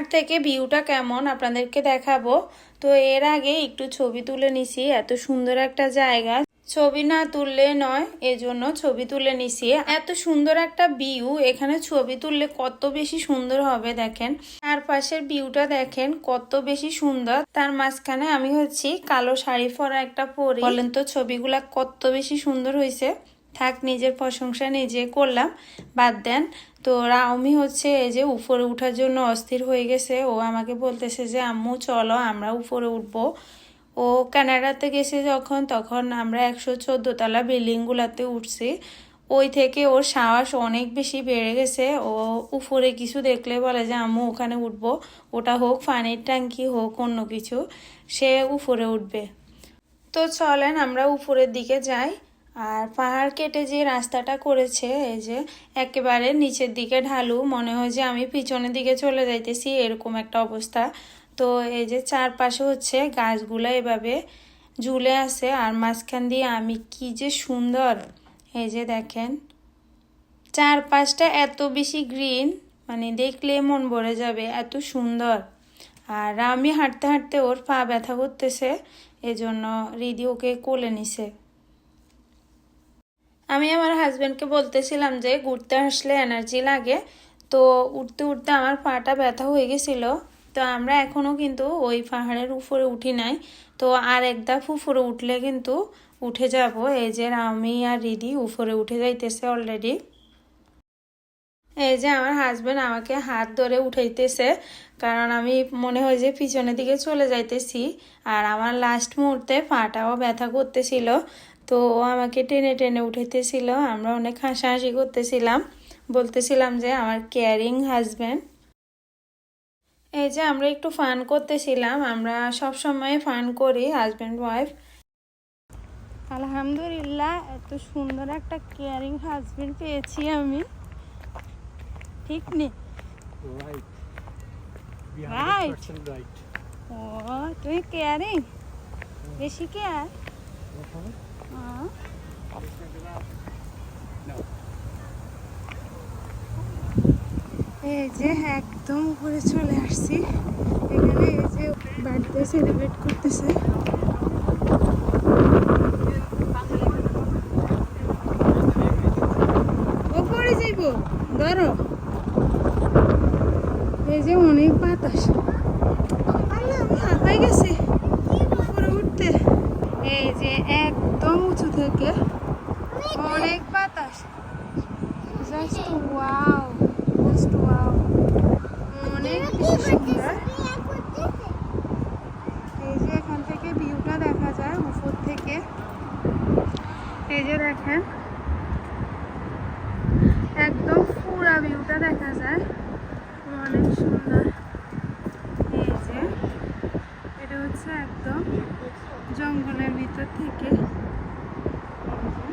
পাহাড় থেকে ভিউটা কেমন আপনাদেরকে দেখাবো। তো এর আগে একটু ছবি তুলে নিছি, এত সুন্দর একটা জায়গা। ছবি না তুললে নয়, এজন্য ছবি তুলে নিছি। এত সুন্দর একটা ভিউ, এখানে ছবি তুললে কত বেশি সুন্দর হবে দেখেন। চারপাশের ভিউটা দেখেন, কত বেশি সুন্দর। তার মাঝখানে আমি হচ্ছি কালো শাড়ি পরা একটা পরি। বলেন তো ছবিগুলা কত বেশি সুন্দর হয়েছে থাক, নিজের প্রশংসা নিজে করলাম, বাদ দেন। তো রাউমি হচ্ছে এই যে উপরে উঠার জন্য অস্থির হয়ে গেছে। ও আমাকে বলতেছে যে, আম্মু, চলো, আমরা উপরে উঠবো। ও কানাডাতে গেছে যখন, তখন আমরা একশো চোদ্দ তলা বিল্ডিংগুলোতে উঠছি। ওই থেকে ওর সাহস অনেক বেশি বেড়ে গেছে। ও উপরে কিছু দেখলে বলে যে, আম্মু, ওখানে উঠবো। ওটা হোক, পানির ট্যাঙ্কি হোক, অন্য কিছু। সে উপরে উঠবে। তো চলেন, আমরা উপরের দিকে যাই। আর পাহাড় কেটে যে রাস্তাটা করেছে, এই যে একেবারে নিচের দিকে ঢালু, মনে হয় যে আমি পিছনের দিকে চলে যাইতেছি, এরকম একটা অবস্থা। তো এই যে চারপাশে হচ্ছে গাছগুলো এভাবে ঝুলে আছে, আর মাঝখান দিয়ে আমি কি যে সুন্দর, এই যে দেখেন। চারপাশটা এত বেশি গ্রিন মানে দেখলে মন ভরে যাবে, এত সুন্দর। আর আমি হাঁটতে হাঁটতে ওর পা ব্যথা করতেছে, এজন্য রিদি ওকে কোলে নিছে। আমি আমার হাজব্যান্ডকে বলতেছিলাম যে ঘুরতে আসলে এনার্জি লাগে। তো উঠতে উঠতে আমার পাটা ব্যথা হয়ে গেছিল। তো আমরা এখনও কিন্তু ওই পাহাড়ের উপরে উঠি নাই। তো আর এক ধাপ উপরে উঠলে কিন্তু উঠে যাব। এই যে আমি আর রিদি উপরে উঠে যাইতেছে অলরেডি এই যে আমার হাজব্যান্ড আমাকে হাত ধরে উঠাইতেছে। কারণ আমি মনে হয় যে পিছনের দিকে চলে যাইতেছি। আর আমার লাস্ট মুহূর্তে পাটাও ব্যথা করতেছিল। তো ও আমাকে টেনে টেনে উঠাইতেছিল। আমরা অনেক হাসাহাসি করতেছিলাম। বলতেছিলাম যে আমার কেয়ারিং হাজব্যান্ড এই যে আমরা একটু ফান করতেছিলাম। আমরা সব সময় ফান করি হাজব্যান্ড ওয়াইফ আলহামদুলিল্লাহ এত সুন্দর একটা কেয়ারিং হাজব্যান্ড পেয়েছি আমি। ঠিক নেই Right. We Right. 100% right. ও তুমি কেয়ারিং বেশি কেয়ার. এই যে একদম উপরে চলে আসছি। এখানে এই যে বার্থডে সেলিব্রেট করতেছে। ধরো। এই যে অনেক বাতাস আরে আমি হাঁপাই গেছি উপরে উঠতে এই যে একদম উঁচু থেকে অনেক বাতাস জাস্ট ওয়াও জাস্ট ওয়াও অনেক সুন্দর। এই যে এখান থেকে ভিউটা দেখা যায় উপর থেকে। এই যে দেখেন। একদম পুরা ভিউটা দেখা যায়। অনেক সুন্দর। এই যে, এটা হচ্ছে একদম জঙ্গলের ভিতর থেকে এই যে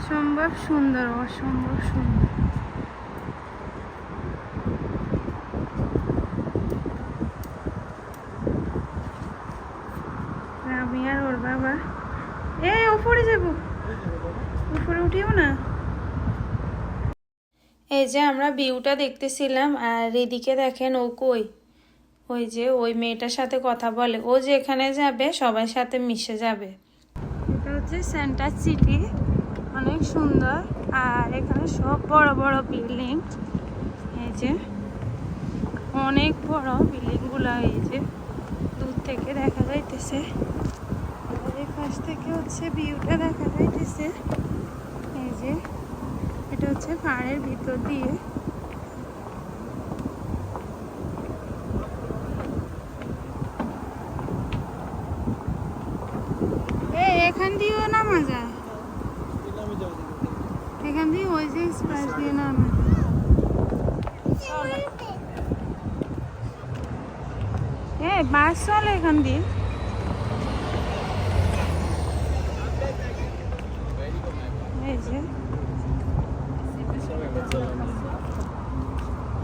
অসম্ভব সুন্দর অসম্ভব সুন্দর। আমি আর ওর বাবা এই ওপরে উপরে উঠিও না। এই যে আমরা ভিউটা দেখতেছিলাম, আর এদিকে দেখেন ও কই? ওই যে ওই মেয়েটার সাথে কথা বলে। ও যেখানে যাবে, সবার সাথে মিশে যাবে। এটা হচ্ছে সেন্টার সিটি অনেক সুন্দর। আর এখানে সব বড় বড় বিল্ডিং। এই যে, অনেক বড় বিল্ডিংগুলো এই যে, দূর থেকে দেখা যাইতেছে। এই পাশ থেকে হচ্ছে ভিউটা দেখা যাইতেছে। এই যে, এটা হচ্ছে পাহাড়ের ভিতর দিয়ে। এখান দিয়েও নামা যায় এখান যে স্প্লাশ দিয়ে নামা এ বাস চলে এখান দিয়ে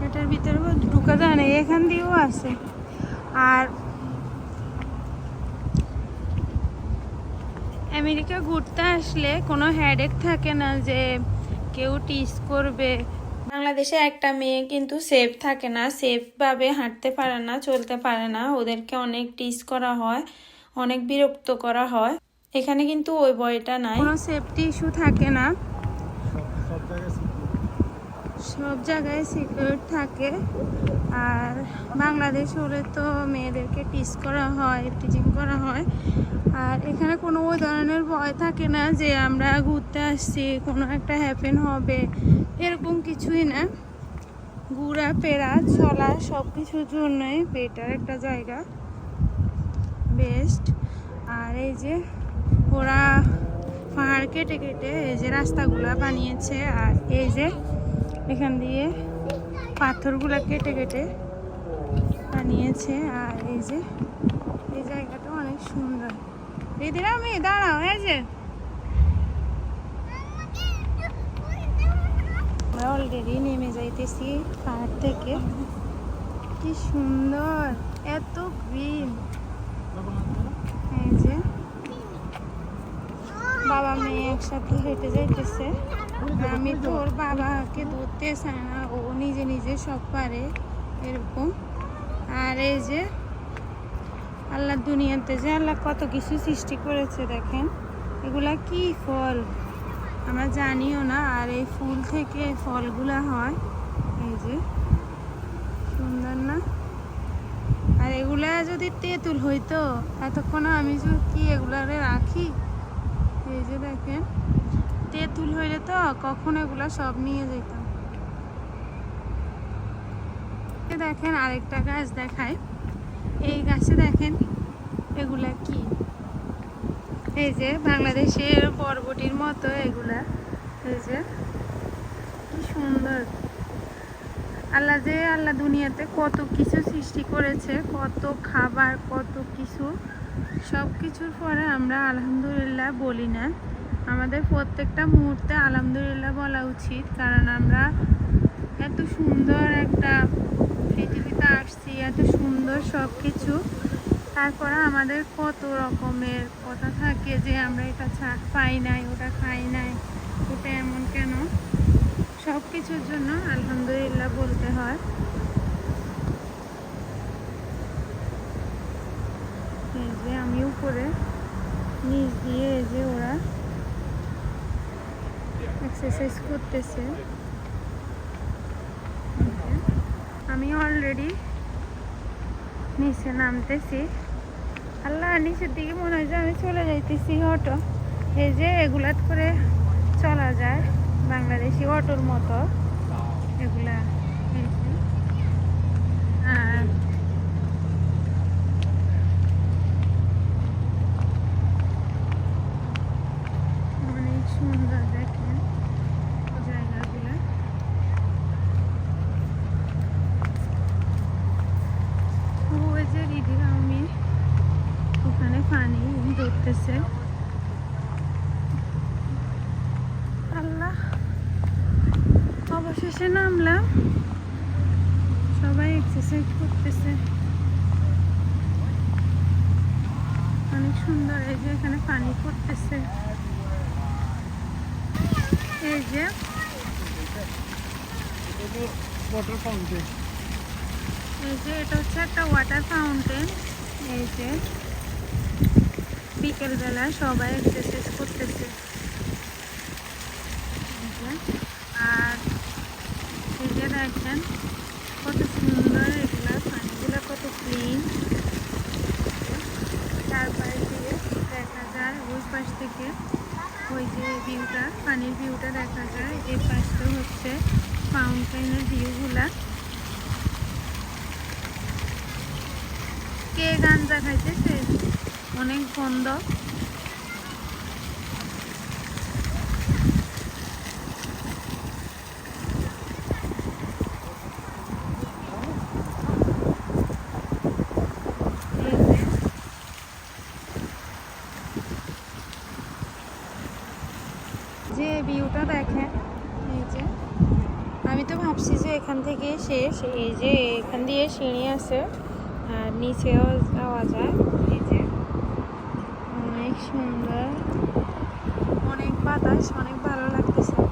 এটার ভিতরে ঢুকা যায় না, এখান দিয়েও আছে। আর আমেরিকা ঘুরতে আসলে কোনো হেডেক থাকে না যে কেউ টিস করবে। বাংলাদেশে একটা মেয়ে কিন্তু সেফ থাকে না সেফভাবে হাঁটতে পারে না চলতে পারে না। ওদেরকে অনেক টিস করা হয় অনেক বিরক্ত করা হয়। এখানে কিন্তু ওই বয়টা নাই। কোনো সেফটি ইস্যু থাকে না। সব জায়গায় সিকিউর থাকে। আর বাংলাদেশ হলে তো মেয়েদেরকে টিস করা হয় টিচিং করা হয়। আর এখানে কোনো ওই ধরনের ভয় থাকে না যে আমরা ঘুরতে আসছি, কোনো একটা হ্যাপেন হবে, এরকম কিছুই না। ঘোরা, ফেরা, চলা সব কিছুর জন্যই বেটার একটা জায়গা। বেস্ট আর এই যে ওরা পাহাড় কেটে কেটে এই যে রাস্তাগুলো বানিয়েছে, আর এই যে এখান দিয়ে পাথরগুলা কেটে কেটে বানিয়েছে, আর এই যে এই জায়গাটা অনেক সুন্দর। দিদিরা আমি দাঁড়াও, এই যে। আমরা অলরেডি নেমে যাইতেছি পাহাড় থেকে। কি সুন্দর, এত গ্রিন এই যে বাবা মেয়ে একসাথে হেঁটে যাইতেছে। আমি তোর বাবাকে ধরতে চাই না, ও নিজে নিজে সব পারে এরকম। আর এই যে আল্লাহ দুনিয়াতে যে আল্লাহ কত কিছু সৃষ্টি করেছে, দেখেন। এগুলা কি ফল? আমরা জানিও না, আর এই ফুল থেকে ফলগুলা হয়। এই যে, সুন্দর না? আর এগুলা যদি তেঁতুল হইতো, এতক্ষণ আমি কি এগুলারে রাখি? এই যে দেখেন, তেঁতুল হইলে তো কখন এগুলা সব নিয়ে যেতাম দেখেন আরেকটা গাছ দেখায়। এই গাছে দেখেন এগুলা কি? এই যে বাংলাদেশের পর্বটির মতো এগুলা। এই যে কি সুন্দর। আল্লাহ যে আল্লাহ দুনিয়াতে কত কিছু সৃষ্টি করেছে, কত খাবার, কত কিছু সব কিছুর পরে আমরা আলহামদুলিল্লাহ বলি না। আমাদের প্রত্যেকটা মুহূর্তে আলহামদুলিল্লাহ বলা উচিত, কারণ আমরা এত সুন্দর একটা পৃথিবীতে আসছি, এত সুন্দর সব কিছু তারপরে আমাদের কত রকমের কথা থাকে যে আমরা এটা পাই নাই, ওটা খাই নাই ওটা এমন কেন? সব কিছুর জন্য আলহামদুলিল্লাহ বলতে হয়। এই যে আমি উপরে নিচ দিয়ে যে ওরা এক্সারসাইজ করতেছে এই যে, আমি অলরেডি নিচে নামতেছি। আল্লাহ, নিচের দিকে মনে হয় যে আমি চলে যাইতেছি অটো এই যে এগুলাত করে চলা যায়, বাংলাদেশি অটোর মতো। এগুলা এই যে। আর অনেক সুন্দর দেখেন জায়গাগুলা ওই যে দিদিরা আমি ওখানে পানি ধরতেছে আল্লাহ। অবশেষে নামলাম। সবাই এক্সারসাইজ করতেছে। অনেক সুন্দর। এই যে এখানে পানি পড়তেছে। এই যে ওয়াটার ফাউন্টেন এই যে এটা হচ্ছে একটা ওয়াটার ফাউন্টেন এই যে বিকেলবেলা সবাই এক্সারসাইজ করতেছে। আর এই যে দেখেন, কত সুন্দর এগুলা, পানিগুলো কত ক্লিন তারপরে দিয়ে দেখা যায়, ওই পাশ থেকে ওই যে ভিউটা পানির ভিউটা দেখা যায়। এই পাশটা হচ্ছে ফাউন্টেনের ভিউগুলা কে গাঞ্জা খাইতেছে অনেক গন্ধ যে। ভিউটা দেখেন, এই যে, আমি তো ভাবছি যে এখান থেকে শেষ, এই যে এখান দিয়ে সিঁড়ি আছে, আর নিচেও যাওয়া যায় অনেক সুন্দর। অনেক বাতাস অনেক ভালো লাগতেছে।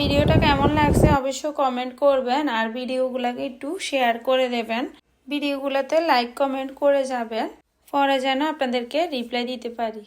ভিডিওটা কেমন লাগছে অবশ্যই কমেন্ট করবেন আর ভিডিওগুলোকে একটু শেয়ার করে দেবেন। ভিডিওগুলোতে লাইক কমেন্ট করে যাবেন। পরে যেন আপনাদেরকে রিপ্লাই দিতে পারি।